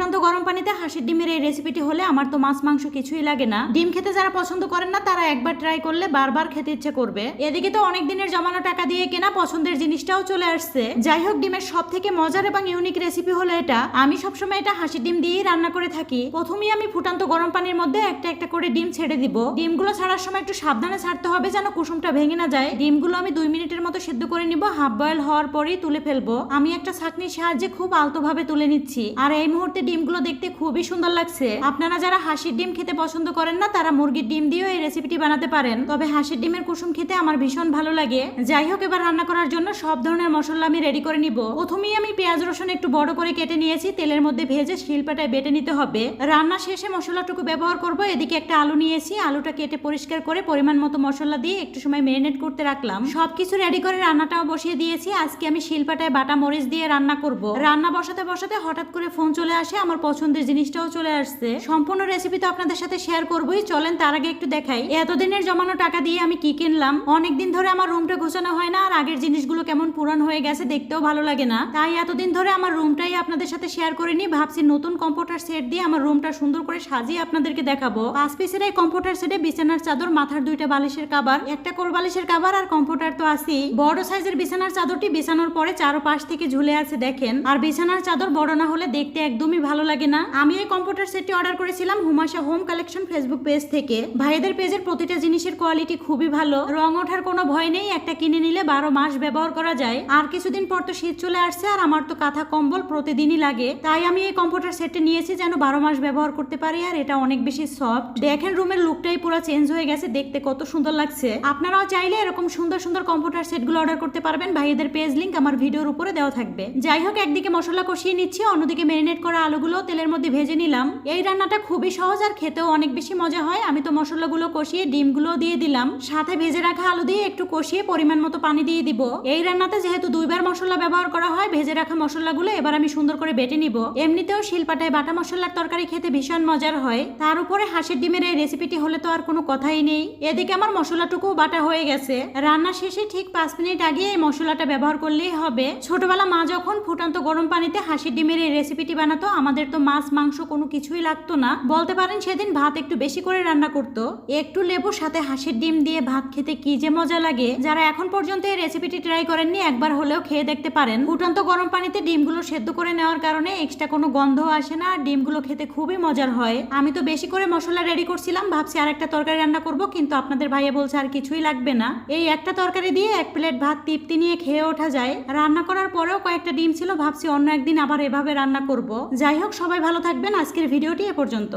ফুটান্ত গরম পানিতে হাঁসের ডিমের এই রেসিপিটি হলে আমার তো মাছ, মাংস কিছুই লাগে না। ডিম খেতে যারা পছন্দ করেন না, তারা একবার ট্রাই করলে বারবার খেতে ইচ্ছে করবে। এদিকে তো অনেক দিনের জমানো টাকা দিয়ে কেনা পছন্দের জিনিসটাও চলে আসছে। যাই হোক, ডিমের সব থেকে মজার এবং ইউনিক রেসিপি হলো এটা। আমি সবসময় এটা হাঁসের ডিম দিয়েই রান্না করে থাকি। প্রথমেই আমি ফুটান্ত গরম পানির মধ্যে একটা একটা করে ডিম ছেড়ে দিব। ডিমগুলো ছাড়ার সময় একটু সাবধানে ছাড়তে হবে যেন কুসুমটা ভেঙে না যায়। ডিমগুলো আমি দুই মিনিটের মতো সেদ্ধ করে নিব। হাফ বয়েল হওয়ার পরেই তুলে ফেলব। আমি একটা ছাঁকনির সাহায্যে খুব আলতোভাবে তুলে নিচ্ছি। আর এই মুহূর্তে ডিমগুলো দেখতে খুবই সুন্দর লাগছে। আপনারা যারা হাঁসির ডিম খেতে পছন্দ করেন না, তারা মুরগির ডিম দিয়েও এই রেসিপিটি বানাতে পারেন। তবে হাঁসির ডিমের কুসুম খেতে আমার ভীষণ ভালো লাগে। যাই হোক, এবার রান্না করার জন্য সব ধরনের মশলা আমি রেডি করে নিব। প্রথমেই আমি পেঁয়াজ রসুন একটু বড় করে কেটে নিয়েছি। তেলের মধ্যে ভেজে শিলপাটায় বেটে নিতে হবে। রান্না শেষে মশলাটুকু ব্যবহার করব। এদিকে একটা আলু নিয়েছি। আলুটা কেটে পরিষ্কার করে পরিমাণ মতো মশলা দিয়ে একটু সময় মেরিনেট করতে রাখলাম। সবকিছু রেডি করে রান্নাটাও বসিয়ে দিয়েছি। আজকে আমি শিলপাটায় বাটা মরিচ দিয়ে রান্না করব। রান্না বসাতে বসাতে হঠাৎ করে ফোন চলে আসে। আমার পছন্দের জিনিসটাও চলে আসছে। সম্পূর্ণ রেসিপি তো আপনাদের সাথে শেয়ার করবোই। চলেন, তার আগে একটু দেখাই। এতদিনের জমানো টাকা দিয়ে আমি কি কিনলাম? অনেকদিন ধরে আমার রুমটা গোছানো হয় না, আর আগের জিনিসগুলো কেমন পুরান হয়ে গেছে দেখতেও ভালো লাগে না। তাই এতদিন ধরে আমার রুমটাই আপনাদের সাথে শেয়ার করে ভাবছি নতুন কম্পিউটার সেট দিয়ে আমার রুমটা সুন্দর করে সাজিয়ে আপনাদেরকে দেখাবো। পাঁচ পিসের এই কম্পিউটার সেটে বিছানার চাদর, মাথার দুইটা বালিশের কাবার একটা কোল বালিশের কাবার আর কম্পিউটার তো আছি বড় সাইজের বিছানার চাদরটি বিছানোর পরে চারো পাশ থেকে ঝুলে আছে, দেখেন। আর বিছানার চাদর বড় না হলে দেখতে একদমই ভালো লাগে না। আমি এই কম্পিউটার সেটটি অর্ডার করেছিলাম Humasha home collection Facebook page থেকে। ভাইদের পেজের প্রতিটা জিনিসের কোয়ালিটি খুবই ভালো। রং ওঠার কোনো ভয় নেই, একটা কিনে নিলে বারো মাস ব্যবহার করা যায়। আর কিছুদিন পর তো শীত চলে আসছে আর আমার তো কাঁথা কম্বল প্রতিদিনই লাগে। তাই আমি এই কম্পিউটার সেটটি নিয়েছি যেন বারো মাস ব্যবহার করতে পারি আর এটা অনেক বেশি সফট দেখেন রুমের লুকটাই পুরো চেঞ্জ হয়ে গেছে, দেখতে কত সুন্দর লাগছে। আপনারাও চাইলে এরকম সুন্দর সুন্দর কম্পিউটার সেটগুলো অর্ডার করতে পারবেন। ভাইদের পেজ লিংক আমার ভিডিওর উপরে দেওয়া থাকবে। যাই হোক, একদিকে মশলা কষিয়ে নিচ্ছি, অন্যদিকে মেরিনেট করা আলুগুলো তেলের মধ্যে ভেজে নিলাম। এই রান্নাটা খুবই সহজ আর খেতেও অনেক বেশি মজা হয়। আমি তো মশলাগুলো কষিয়ে ডিমগুলো দিয়ে দিলাম। সাথে ভেজে রাখা আলু দিয়ে একটু কষিয়ে পরিমাণ মতো পানি দিয়ে দিব। এই রান্নাতে যেহেতু দুইবার মশলা ব্যবহার করা হয়, ভেজে রাখা মশলাগুলো এবার আমি সুন্দর করে বেটে নিব। এমনিতেও শিলপাটায় বাটা মশলার তরকারি খেতে ভীষণ মজার হয়। তার উপরে হাঁসের ডিমের এই রেসিপিটি হলে তো আর কোনো কথাই নেই। এদিকে আমার মশলাটুকু বাটা হয়ে গেছে। রান্না শেষে ঠিক পাঁচ মিনিট আগে এই মশলাটা ব্যবহার করলেই হবে। ছোটবেলা মা যখন ফুটান্ত গরম পানিতে হাঁসের ডিমের এই রেসিপিটি বানাতো আমাদের তো মাছ, মাংস কোনো কিছুই লাগতো না। বলতে পারেন সেদিন ভাত একটু বেশি করে রান্না করতো। একটু লেবুর সাথে হাঁসের ডিম দিয়ে ভাত খেতে কি যে মজা লাগে। যারা এখন পর্যন্ত এই রেসিপিটি ট্রাই করেননি, একবার হলেও খেয়ে দেখতে পারেন। ফুটান্ত গরম পানিতে ডিমগুলো সেদ্ধ করে নেওয়ার কারণে এক্সট্রা কোনো গন্ধ আসে না, আর ডিমগুলো খেতে খুবই মজার হয়। আমি তো বেশি করে মশলা রেডি করছিলাম, ভাবছি আর একটা তরকারি রান্না করব, কিন্তু আপনাদের ভাইয়া বলছে আর কিছুই লাগবে না। এই একটা তরকারি দিয়ে এক প্লেট ভাত তৃপ্তি নিয়ে খেয়ে ওঠা যায়। রান্না করার পরেও কয়েকটা ডিম ছিল, ভাবছি অন্য একদিন আবার এভাবে রান্না করব। যাই হোক সবাই ভালো থাকবেন। আজকের ভিডিওটি এ পর্যন্ত।